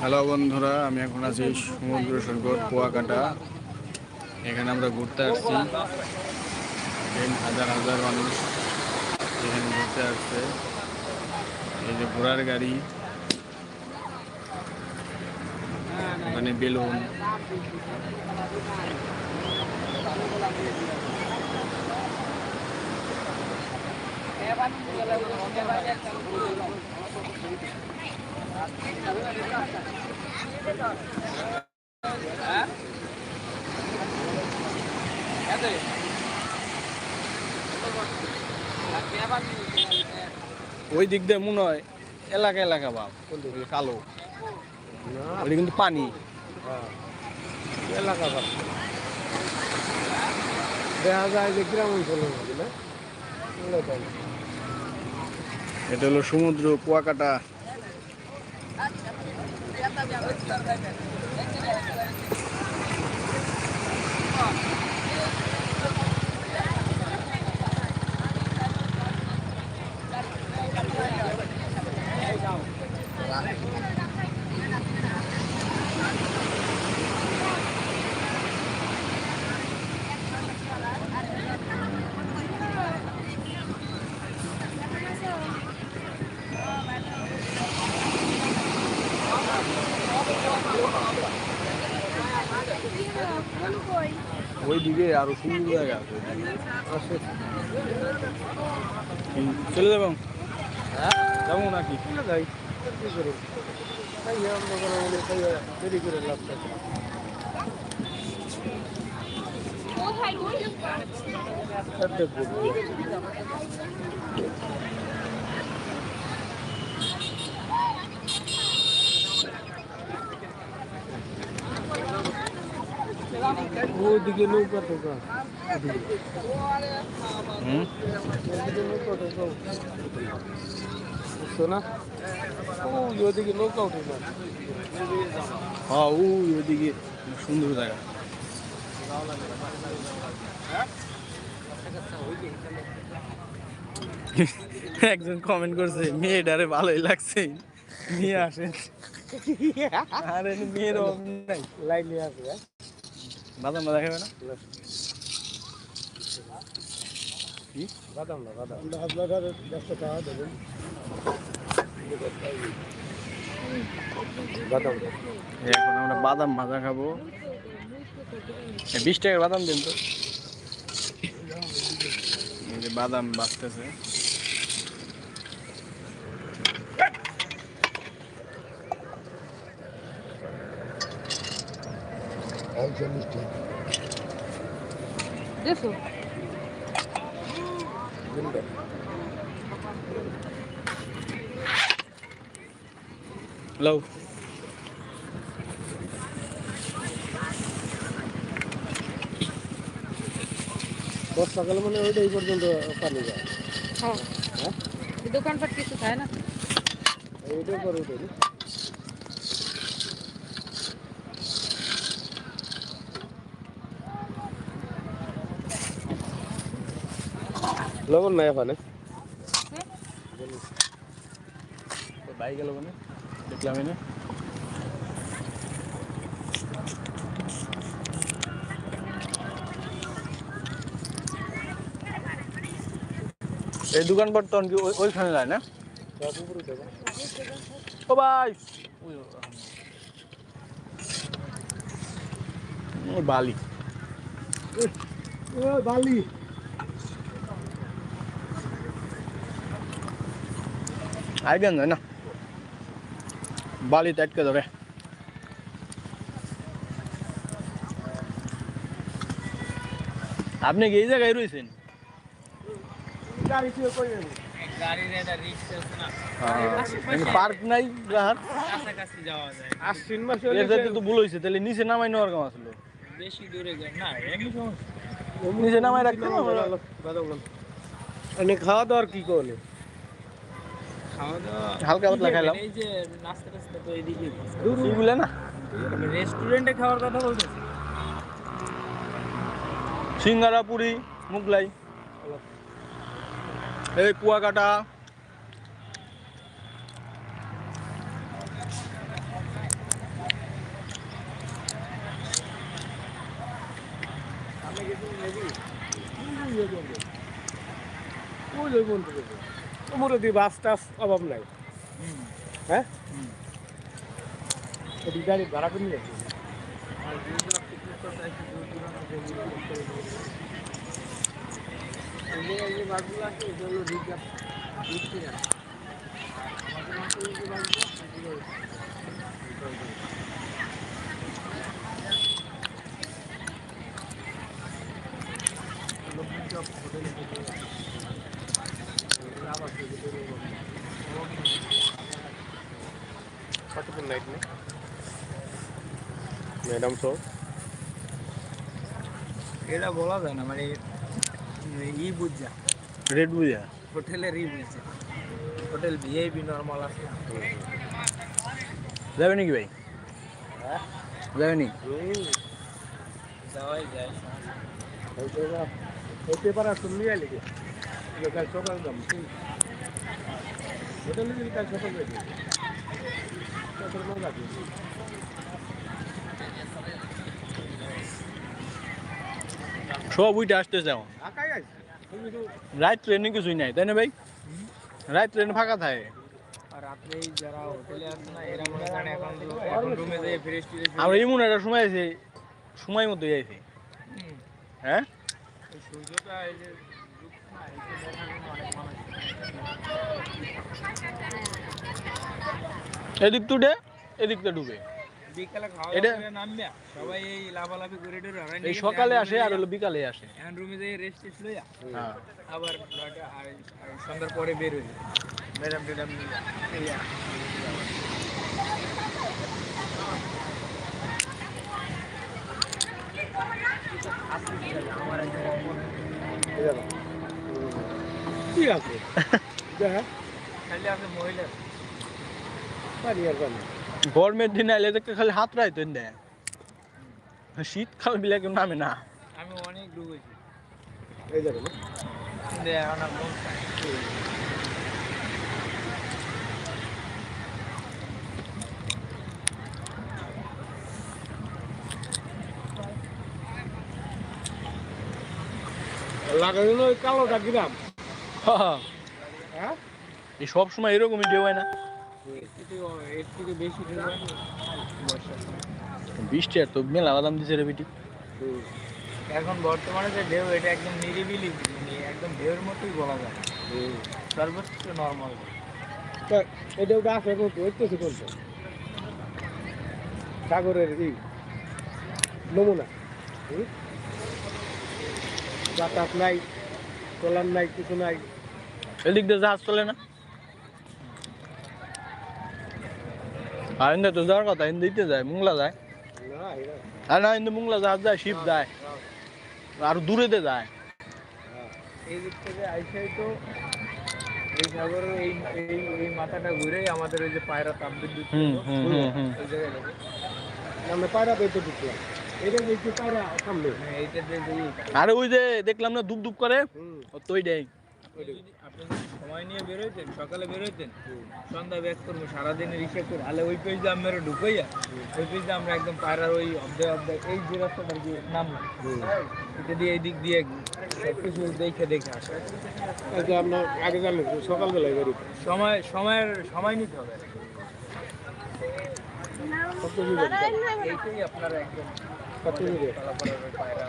Hello বন্ধুরা, আমি এখন আছি সমুদ্র সৈকত কুয়াকাটা। এখানে আমরা ঘুরতে আসছি। হাজার হাজার মানুষ এখানে ঘুরতে আসছে। এই যে ঘোড়ার গাড়ি, ওখানে বেলুন। ওই দিক দিয়ে মনে হয় এলাকা এলাকা বাপ কালো। ওটা কিন্তু পানি। এলাকা পাশে দেখা যায় যে গ্রাম অঞ্চলের মধ্যে না। এটা হলো সমুদ্র কুয়াকাটা। Thank you. ওই দিকে আরও সুন্দর জায়গা আছে। চলে যাব? যাব নাকি? যাই। দেরি করে লাভ থাকে। ওদিকে নৌকা টোকা। হুম? ওদিকে নৌকা টোকা বুঝছ না? ওই ওদিকে নৌকা উঠে না হ্যাঁ ওই ওইদিকে সুন্দর জায়গা। একজন কমেন্ট করছে মেয়েটারে ভালোই লাগছে। নিয়ে আসেন। আরে মেয়ের অভাব নাই। লাইনে আছে হ্যাঁ? বাদাম না? দেখাবে না বাদাম। না বাদাম আপনার দশটা টাকা দেবেন। বাদাম। এখন আমরা বাদাম ভাজা খাব। বিশ টাকার বাদাম দিন তো। বাদাম বাঁচতেছে একচল্লিশ টাকা দেখো হ্যালো বর্ষাকালে মানে ওইটা এই পর্যন্ত পানি যায়। হ্যাঁ। হ্যাঁ? দোকানপাট কিছু খায় না? এইটার পরে ওইটা লবণ নাই ওখানে বাই গেল মানে দেখলাম না। এই দোকান বর্তমান কি ওই- ওইখানে যায় না? ও ভাই! বালি। বালি। আইবেন যায় না। বালি আটকে আপনি কি এই জায়গায় রয়েছেন? যাব পার্ক নাই রাহার আশ্বিন মাসে তো ভুল হয়েছে তাহলে নিচে নামাই নেওয়ার কাম আসলো বেশি দূরে না নিচে নামাই রাখতে এনে খাওয়া দাওয়ার কি করলে? রেস্টুরেন্টে খাওয়ার কথা সিঙ্গারা পুরি মুগলাই। এই কুয়াকাটা। মুরদি বাস টাস অভাব নাই। হ্যাঁ? গাড়ি ভাড়া করে নিয়ে থেকে এগুলো আবার থেকে বের হয়ে গেল। কতক্ষণ নাইট নেই ম্যাডাম সহ এটা বলা যায় না মানে ই বুঝা রেড বুঝা হোটেলের ই বুঝা হোটেল ভিআইপি নর্মাল আছে যাবে নাকি ভাই হ্যাঁ যাবে নি যাওয়াই যায় ওই পেপার আসুন নিয়ে আলি কে কাল সকাল দাম হোটেলে যদি কাল সকাল যাবে কত মজা আছে সব উইটা আসতেছে আছে রাত ট্রেনে কিছুই নাই, তাই না ভাই? রাত ট্রেন ফাঁকা থাকে। আমরা এমন একটা সময় আছে, সময় মতো যাইছি। হ্যাঁ? সূর্যটা এদিক তো উঠে এদিক তো ডুবে। সকালে আসে আর হলো বিকালে আসে। রুমে রেস্ট লইয়া হ্যাঁ। আবার সন্ধ্যার পরে বের হয়ে যায় ম্যাডাম। আমার কি আছে? গরমের দিনে এলে দেখতে খালি হাত রাইতো দেয় শীতকাল বিলে কেউ নামে না। আমি অনেক ডুবেছি এই যাবে। লাগানো ওই কালোটা গ্রাম। এই সব সময় এরকমই ঢেউ হয় না। এর থেকে এর থেকে বেশি বৃষ্টি আর তো মেলা বাদাম দিছে রে বেটি। এখন বর্তমানে যে ঢেউ এটা একদম নিরিবিলি মানে একদম ঢেউর মতোই বলা যায়। সর্বোচ্চ নর্মাল তা এটা ওটা আছে এখন তো হইতেছে কোনটা সাগরের ই নমুনা। হুম? বাতাস নাই চলার নাই কিছু নাই। এদিক দিয়ে জাহাজ চলে না? আর তো যাওয়ার কথা যায় মুংলা যায়। আর না মুংলা জাহাজ যায় শিপ যায়। আর দূরেতে যায়। এই দিক থেকে আইসাই তো এই সাগরের এই এই এই মাথাটা ঘুরেই আমাদের ওই যে পায়রা তাপবিদ্যুৎ। ওই জায়গায় আমরা পায়রা পেতে ঢুকলাম। হ্যাঁ আর ওই যে দেখলাম না দুপ দুপ করে? তো ওইটাই। আপনি সময় নিয়ে বেরোইতেন সকালে বেরোইতেন সন্ধ্যা ব্যাক করব সারাদিনের হিসেব করে। তাহলে ওই পেজ দিয়ে আমরা ঢুকাইয়া ওই পেজ দিয়ে আমরা একদম পায়রার ওই অর্ধে অর্ধে এই যে রাস্তাটা কি নামলাম এটা দিয়ে এই দিক দিয়ে সব কিছু দেখে দেখে আসা। আপনার আগে জানলেন সকালবেলায় গাড়ি সময় সময়ের সময় নিতে হবে। এইটাই আপনারা একদম কত পায়রা।